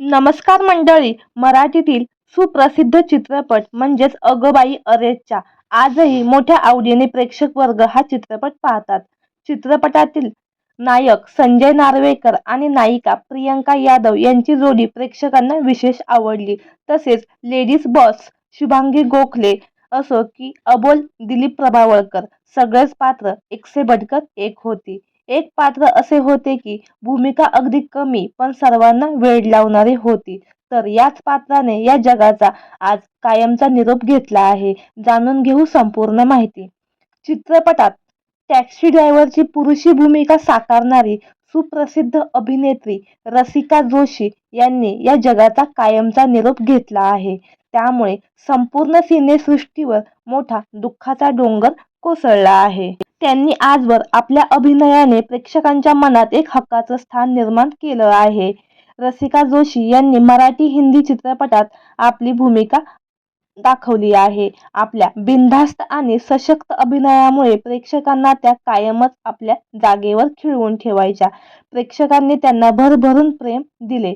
नमस्कार मंडळी मराठीतील सुप्रसिद्ध चित्रपट म्हणजेच अगबाई अरेच्या आजही मोठ्या आवडीने प्रेक्षक वर्ग हा चित्रपट पाहतात. चित्रपटातील नायक संजय नार्वेकर आणि नायिका प्रियंका यादव यांची जोडी प्रेक्षकांना विशेष आवडली. तसेच लेडीज बॉस शुभांगी गोखले असो की अबोल दिलीप प्रभावळकर सगळेच पात्र एकसे बडकर एक होती. एक पात्र असे होते की भूमिका अगदी कमी पण सर्वांना वेड लावणारी होती. तर याच पात्राने या जगाचा आज कायमचा निरोप घेतला आहे जाणून घेऊ संपूर्ण माहिती. चित्रपटात टॅक्सी ड्रायव्हरची पुरुषी भूमिका साकारणारी सुप्रसिद्ध अभिनेत्री रसिका जोशी यांनी या जगाचा कायमचा निरोप घेतला आहे. त्यामुळे संपूर्ण सिनेसृष्टीवर मोठा दुःखाचा डोंगर कोसळला आहे. त्यांनी आजवर आपल्या अभिनयाने प्रेक्षकांच्या मनात एक हक्काचं स्थान निर्माण केलं आहे. रसिका जोशी यांनी मराठी हिंदी चित्रपटात आपली भूमिका दाखवली आहे. आपल्या बिनधास्त आणि सशक्त अभिनयामुळे प्रेक्षकांना त्या कायमच आपल्या जागेवर खिळवून ठेवायच्या. प्रेक्षकांनी त्यांना भरभरून प्रेम दिले.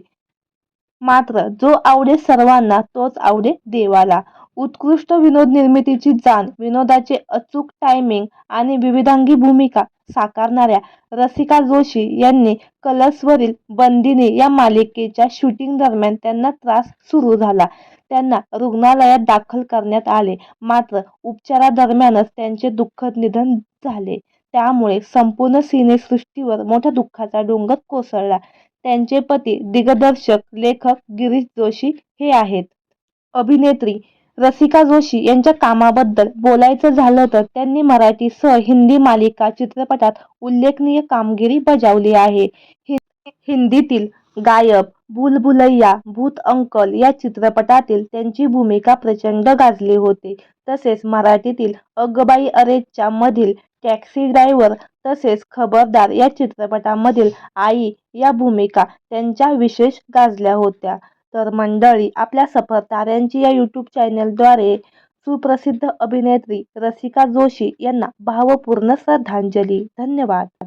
मात्र जो आवडे सर्वांना तोच आवडे देवाला. उत्कृष्ट विनोद निर्मितीची जाण विनोदाचे अचूक टायमिंग आणि विविधांगी भूमिका साकारणाऱ्या रसिका जोशी यांनी कलर्सवरील बंदिनी या मालिकेच्या शूटिंग दरम्यान त्यांना त्रास सुरू झाला. त्यांना रुग्णालयात दाखल करण्यात आले. मात्र उपचारादरम्यानच त्यांचे दुःखद निधन झाले. त्यामुळे संपूर्ण सिनेसृष्टीवर मोठ्या दुःखाचा डोंगर कोसळला. त्यांचे पती दिग्दर्शक लेखक गिरीश जोशी हे आहेत. अभिनेत्री रसिका जोशी यांच्या कामाबद्दल बोलायचं झालं तर त्यांनी मराठी सह हिंदी मालिका चित्रपटात उल्लेखनीय कामगिरी बजावली आहे. हिंदीतील गायब भूलभुलैया भूत अंकल या चित्रपटातील त्यांची भूमिका प्रचंड गाजली होती. तसेच मराठीतील अगबाई अरेच्या मधील टॅक्सी ड्रायव्हर तसेच खबरदार या चित्रपटामधील आई या भूमिका त्यांच्या विशेष गाजल्या होत्या. तर मंडळी आपल्या सफर ताऱ्यांची या यूट्यूब चॅनेलद्वारे सुप्रसिद्ध अभिनेत्री रसिका जोशी यांना भावपूर्ण श्रद्धांजली. धन्यवाद.